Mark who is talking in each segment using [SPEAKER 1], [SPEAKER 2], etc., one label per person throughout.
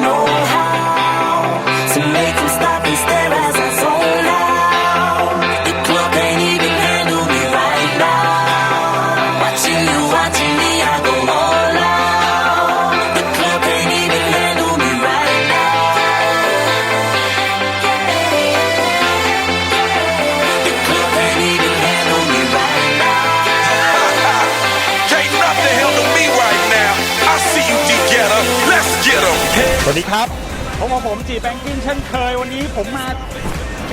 [SPEAKER 1] know how
[SPEAKER 2] วัสดีครับพบกับผมจีแบงกิ้งเช่นเคยวันนี้ผมมา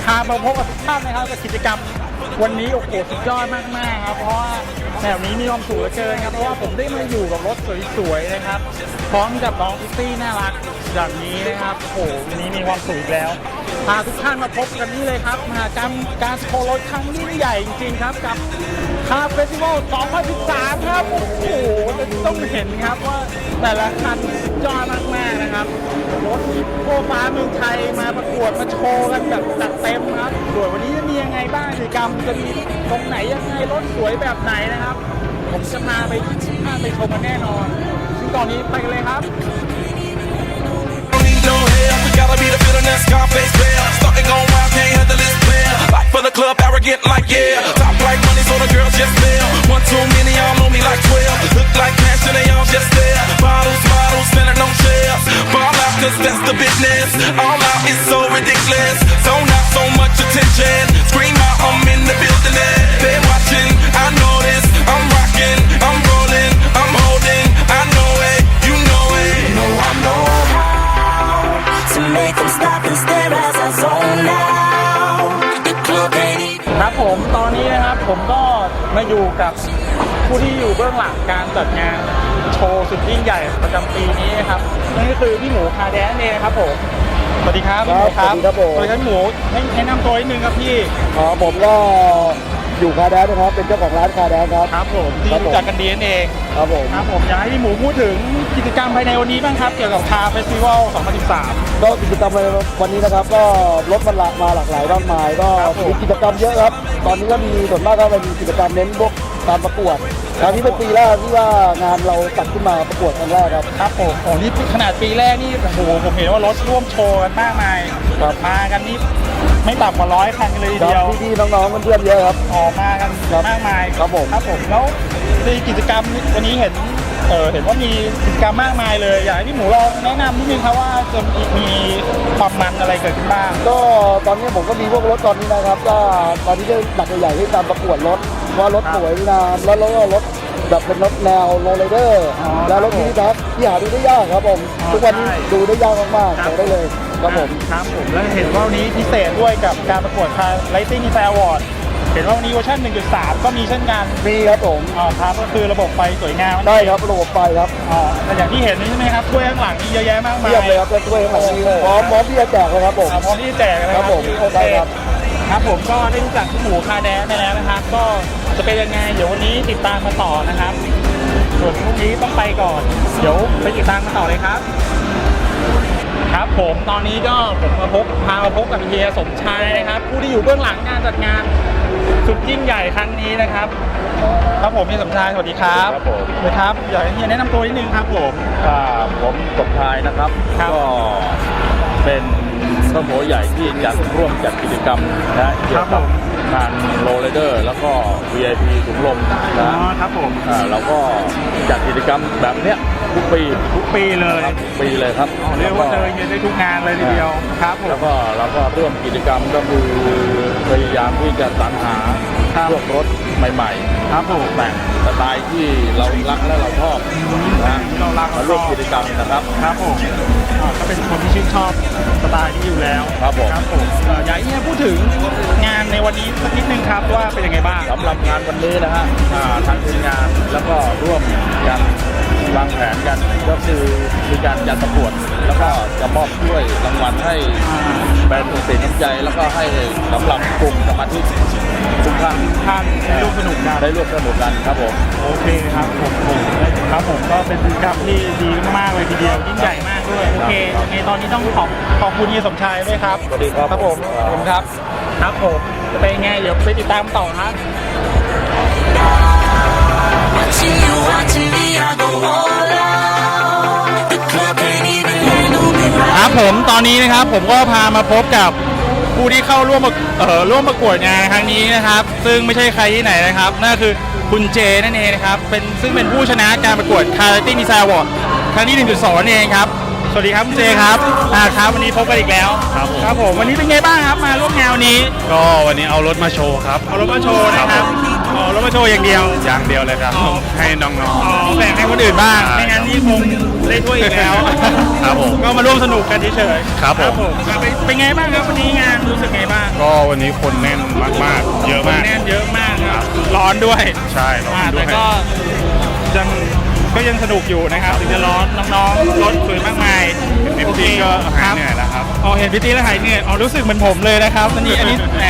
[SPEAKER 2] พามาพบกับทุกท่านนะครับกับกิจกรรม วันนี้โอ้โหสุดยอดมากๆครับ เพราะว่าแบบนี้มีความสุขเลือเกินครับเพราะว่าผมได้มาอยู่กับรถสวยๆนะครับ พร้อมกับน้องพิตตี้น่ารักอย่างนี้นะครับโอ้โหวันนี้มีความสุขแล้วพาทุกท่านมาพบกันนี่เลยครับมหากรรมการโชว์รถครั้งยิ่งใหญ่จริงๆครับกับคาเฟสติวัล2013 ครับโอ้โหต้องเห็นครับว่าแต่ละคัน ยอดมากๆนะครับรถโคฟ้าเมืองไทยมาประกวดมาโชว์กันแบบจัดเต็มครับส่วนวันนี้จะมียังไงบ้างกิจกรรมจะมีตรงไหนยังไงรถสวยแบบไหนนะครับ ผมจะมาไปที่ห้าไปชมกันแน่นอนซึ่งตอนนี้ไปกันเลยครับ
[SPEAKER 3] Too many, y'all know me like 12 Look like cash and they all just there cause that's the business. All out is so ridiculous. Zone out so much attention. Scream out, I'm in the building. eh. They're watching, I know this. I'm rocking, I'm rolling, I'm holding. I know it, you know it.
[SPEAKER 1] know I know how to make them stop and stare as I zone out. The club ain't even.
[SPEAKER 2] ครับผมตอนนี้นะครับผมก็มาอยู่กับ ผู้ที่อยู่เบื้องหลังการจัดงานโชว์สุดยิ่งใหญ่ประจำปีนี้นะครับนั่นก็คือพี่หมูคาแดนเองครับผมสวัสดีครับพี่หมู
[SPEAKER 4] ครับสวัสดีครับผม
[SPEAKER 2] สวัสดีครับพี่หมูให้แนะนำตัวนิดนึงครับพี่
[SPEAKER 4] อ๋อผมก็อยู่คาแดนนะครับ เป็นเจ้าของร้านคาแดนครับ
[SPEAKER 2] ครับผมที่
[SPEAKER 4] ครับผม
[SPEAKER 2] รู้จักกันดีนั่นเอง
[SPEAKER 4] ครับผม
[SPEAKER 2] ครับผมอยากให้พี่หมูพูดถึงกิจกรรมภายในวันนี้บ้างครับ เกี่ยวกับคาเฟสติวัล 2013
[SPEAKER 4] ก็กิจกรรมในวันนี้นะครับ ก็รถมันหลากมาหลากหลายมากมาย ก็
[SPEAKER 2] ครับผม
[SPEAKER 4] มีกิจกรรมเยอะครับ ตอนนี้ก็มีส่วนมากก็เป็นกิจกรรมเน้นพวก การประกวดครั้งนี้เป็นปีแรกที่ว่างานเราจัดขึ้นมาประกวดครั้งแรกครับ
[SPEAKER 2] ครับผมโอ้นี่ขนาดปีแรกนี่โอ้โหผมเห็นว่ารถร่วมโชว์กันมากมาย
[SPEAKER 4] ครับ
[SPEAKER 2] มากันนี่ไม่ต่ำกว่าร้อยคันกันเลยที
[SPEAKER 4] ครั
[SPEAKER 2] เดียว
[SPEAKER 4] บพี่ๆน้องๆเพื่อนๆเยอะครับ
[SPEAKER 2] ออกมากัน
[SPEAKER 4] ครับ
[SPEAKER 2] มากมาย
[SPEAKER 4] ครับผม
[SPEAKER 2] ครับผมแล้วในกิจกรรมวันนี้เห็นเออเห็นว่ามีกิจกรรมมากมายเลยอยากให้พี่หมูลองแนะนำนิดนึงครับว่าจะมีมีความมันอะไรเกิดขึ้นบ้าง
[SPEAKER 4] ก็ตอนนี้ผมก็มีพวกรถตอนนี้นะครับ ก็ตอนนี้ก็หนักใหญ่ๆที่ตามประกวดรถ ว่ารถ
[SPEAKER 2] ครับ
[SPEAKER 4] สวยงามแล้วแล้วก็รถแบบเป็นรถแนวโรลเลเดอร์
[SPEAKER 2] อ๋อ
[SPEAKER 4] แล้วรถ
[SPEAKER 2] ครับผม
[SPEAKER 4] นี้ครับที่หาดูได้ยากครับผม
[SPEAKER 2] อ๋อ
[SPEAKER 4] ทุกวันนี้
[SPEAKER 2] ใช่
[SPEAKER 4] ดูได้ยากมากๆ
[SPEAKER 2] ครับ
[SPEAKER 4] บอกได้เลยครับผม
[SPEAKER 2] ครับผมแล้วเห็นว่าวันนี้พิเศษด้วยกับการประกวดคาไลติ้งแฟร์วอร์ดเห็นว่าวันนี้เวอร์ชัน1.3 ก็มีเช่นกัน
[SPEAKER 4] มีครับผม
[SPEAKER 2] อ๋อครับก็คือระบบไฟสวยงาม
[SPEAKER 4] ได้ครับระบบไฟครับ
[SPEAKER 2] อ๋อแต่อย่างที่เห็นนี่ใช่ไหมครับถ้วยข้างหลังนี่เยอะแยะมากมาย
[SPEAKER 4] เทียบเลยครับจะช่วยข้างหลังนี้
[SPEAKER 2] โอ้โห
[SPEAKER 4] พร้อมพร้อมที่จะแจกเลยครับผม
[SPEAKER 2] อ่าพร้อมที่จะแจกนะครับ
[SPEAKER 4] ผม
[SPEAKER 2] โอเค
[SPEAKER 4] ได้ครับ
[SPEAKER 2] ครับผมก็ได้รู้จักพี่หมูคาแดนไปแล้วนะครับก็ จะเป็นยังไง เดี๋ยววันนี้ติดตามมาต่อนะครับ ส่วนพรุ่งนี้ต้องไปก่อน เดี๋ยวไปติดตามกันต่อเลยครับ ครับผมตอนนี้ก็ผมมาพบพามาพบกับเฮียสมชายนะครับ ผู้ที่อยู่เบื้องหลังงานจัดงานสุดยิ่งใหญ่ครั้งนี้นะครับ ครับผมเฮียสมชายสวัสดีครับ
[SPEAKER 5] ครับผม
[SPEAKER 2] สวัสดีครับอยากให้เฮียแนะนำตัวนิดนึงครับผม
[SPEAKER 5] อ่าผมสมชายนะครับ
[SPEAKER 2] ครับ
[SPEAKER 5] ก็เป็นต้นโผใหญ่ที่จัดร่วมจัดกิจกรรมนะเกี่ยวกับ งานโรลเลเดอร์แล้วก็ VIP ถุงลม
[SPEAKER 2] อ๋อ
[SPEAKER 5] นะครับ
[SPEAKER 2] ผม
[SPEAKER 5] อ่าเราก็จัดกิจกรรมแบบเนี้ยทุกปี
[SPEAKER 2] ทุกปีเลย
[SPEAKER 5] ครับทุกปีเลยครับ
[SPEAKER 2] อ๋อเรียกว่าเจอเฮียได้ทุกงานเลยทีเดียวครับผม
[SPEAKER 5] แล้วก็เราก็ร่วมกิจกรรมก็คือพยายามที่จะสรรหา
[SPEAKER 2] ครับ
[SPEAKER 5] พวกรถใหม่
[SPEAKER 2] ครับผม
[SPEAKER 5] ๆ แต่งสไตล์ที่เรารักและเราชอบนะ
[SPEAKER 2] ที่เรารัก
[SPEAKER 5] มา
[SPEAKER 2] เราช
[SPEAKER 5] ร่วม
[SPEAKER 2] อบ
[SPEAKER 5] กิจกรรมนะครับ
[SPEAKER 2] ครับผมอ่าก็เป็นคนที่ชื่นชอบสไตล์นี้อยู่แล้ว
[SPEAKER 5] ครับผม
[SPEAKER 2] ครับผมเอ่ออยากให้เฮียพูดถึงงานในวันนี้สักนิดนึงครับว่าเป็นยังไงบ้าง
[SPEAKER 5] สำหรับงานวันนี้นะฮะอ่าทางทีมงานแล้วก็ร่วมกันวางแผนกันก็คือมีการจัดประกวด แล้วก็จะมอบถ้วยรางวัลให้แบรนด์สุสินน้ำใจ แล้วก็ให้สำหรับกลุ่มสมาชิกทุกท่าน
[SPEAKER 2] ท่านได้ร่วมสนุกกัน
[SPEAKER 5] ได้ร่วมสนุกกันครับผม
[SPEAKER 2] โอเคครับผมผมครับผมก็เป็นกิจกรรมที่ดีมากๆเลยทีเดียวยิ่งใหญ่มาก ด้วยโอเคยังไงตอนนี้ต้องขอบขอบคุณเฮียสมชายด้วยครับ
[SPEAKER 5] สวัสดีครับ
[SPEAKER 2] ครับผมขอบคุณครับครับผมจะเป็นยังไงเดี๋ยวไปติดตามต่อครับ
[SPEAKER 1] Watching you, watching me, I go all out. The club can't even handle me right
[SPEAKER 2] ครับผมตอนนี้นะครับผมก็พามาพบกับผู้ที่เข้าร่วมประเอ่อร่วมประกวดงานครั้งนี้นะครับ ซึ่งไม่ใช่ใครที่ไหนนะครับนั่นก็คือคุณเจนั่นเองนะครับเป็นซึ่งเป็นผู้ชนะการประกวด c a r t y Design Award ครั้งที่ 1.2นั่นเองครับ สวัสดีครับคุณเจครับอ่าครับวันนี้พบกันอีกแล้ว
[SPEAKER 5] ครับผม
[SPEAKER 2] ครับผมวันนี้เป็นไงบ้างครับมาร่วมงานวันนี้
[SPEAKER 5] ก็วันนี้เอารถมาโชว์ครับ
[SPEAKER 2] เอารถมาโชว์นะครับอ๋อรถมาโชว์อย่างเดียว
[SPEAKER 5] อย่างเดียวเลยครับ
[SPEAKER 2] อ๋อ
[SPEAKER 5] ให้น้อง
[SPEAKER 2] อ๋อแบ่งให้คนอื่นบ้าง
[SPEAKER 5] ใช่
[SPEAKER 2] ไม่งั้นนี่คงได้ถ้วยอีกแล้ว
[SPEAKER 5] ครับผม
[SPEAKER 2] ก็มาร่วมสนุกกันเฉยๆ
[SPEAKER 5] ครับผม
[SPEAKER 2] อะเป็นเป็นไงบ้างครับวันนี้งานรู้สึกไงบ้าง
[SPEAKER 5] ๆก็วันนี้คนแน่นมากๆ เยอะมาก
[SPEAKER 2] แน่นเยอะมากครับร้อนด้วย
[SPEAKER 5] ใช่ร้อน
[SPEAKER 2] อ่า
[SPEAKER 5] ด้วย
[SPEAKER 2] แต่ก็ยัง ก็ยังสนุกอยู่นะครับถึงจะร้อนน้องๆรถสวยมากมาย
[SPEAKER 5] เอฟซีก็หายเหนื่อยแล้วครับ
[SPEAKER 2] อ๋อเห็นพี่ตีแล้วหายเหนื่อยอ๋อรู้สึกเหมือนผมเลยนะครับอันนี้อันนี้แหม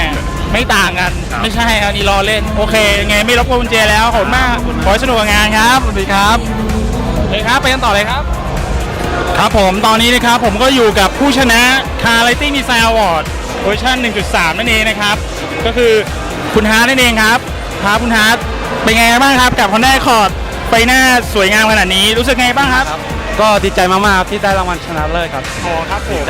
[SPEAKER 2] ไม่ต่างกัน
[SPEAKER 5] ครับ
[SPEAKER 2] ไม่ใช่ครับอันนี้รอเล่น โอเคยังไงไม่รบกวนคุณเจแล้วขอบคุณมากขอให้สนุกกับงานครับสวัสดีครับเลยครับไปกันต่อเลยครับ ครับผมตอนนี้นะครับผมก็อยู่กับผู้ชนะ Car Lighting Design Award เวอร์ชัน1.3 นั่นเองนะครับ ก็คือคุณฮาร์ดนั่นเองครับครับคุณฮาร์ดเป็นไงบ้างครับกับ Honda Accord ไฟหน้าสวยงามขนาดนี้รู้สึกไงบ้างครับ
[SPEAKER 6] ก็ดีใจมากๆครับที่ได้รางวัลชนะเลิศครับ
[SPEAKER 2] อ๋อครับผม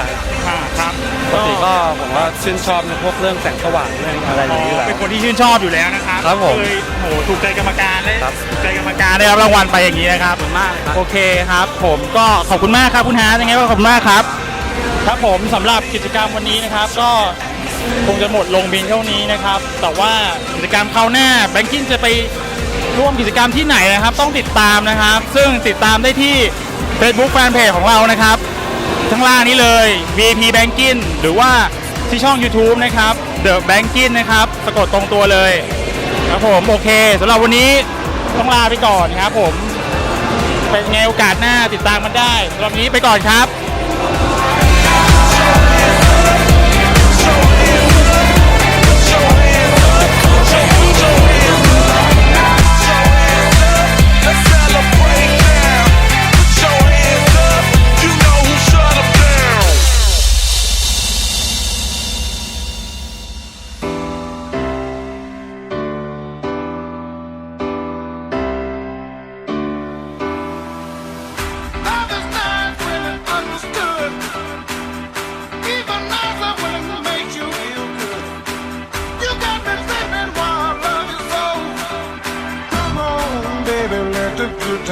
[SPEAKER 2] อ่าครับ
[SPEAKER 6] ปกติก็ผมว่าชื่นชอบในพวกเรื่องแสงสว่างเรื่องอะไรอย่างนี้อยู่แล้ว
[SPEAKER 2] เป็นคนที่ชื่นชอบอยู่แล้วนะครับ
[SPEAKER 6] ครับผม
[SPEAKER 2] เลยโหถูกใจกรรมการเลย
[SPEAKER 6] ครับ
[SPEAKER 2] ถูกใจกรรมการได้รับรางวัลไปอย่างนี้นะครับ
[SPEAKER 6] ขอบคุณมากครับ
[SPEAKER 2] โอเคครับ ผมก็ขอบคุณมากครับคุณฮาร์ดยังไงก็ขอบคุณมากครับ ครับผมสำหรับกิจกรรมวันนี้นะครับ ก็คงจะหมดลงเพียงเท่านี้นะครับ แต่ว่ากิจกรรมคราวหน้าแบงกิ้งจะไป ร่วมกิจกรรมที่ไหนนะครับ ต้องติดตามนะครับ ซึ่งติดตามได้ที่ Facebook Fanpage ของเรานะครับข้งล่างนี้เลย VP Banking หรือว่าที่ช่อง YouTube นะครับ The Banking นะครับ สะกดตรงตัวเลยครับผมโอเคสำหรับวันนี้ต้องลาไปก่อนครับผมเป็นไงโอกาสหน้าติดตามกันได้สำหรับนี้ไปก่อนครับ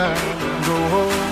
[SPEAKER 7] love you so.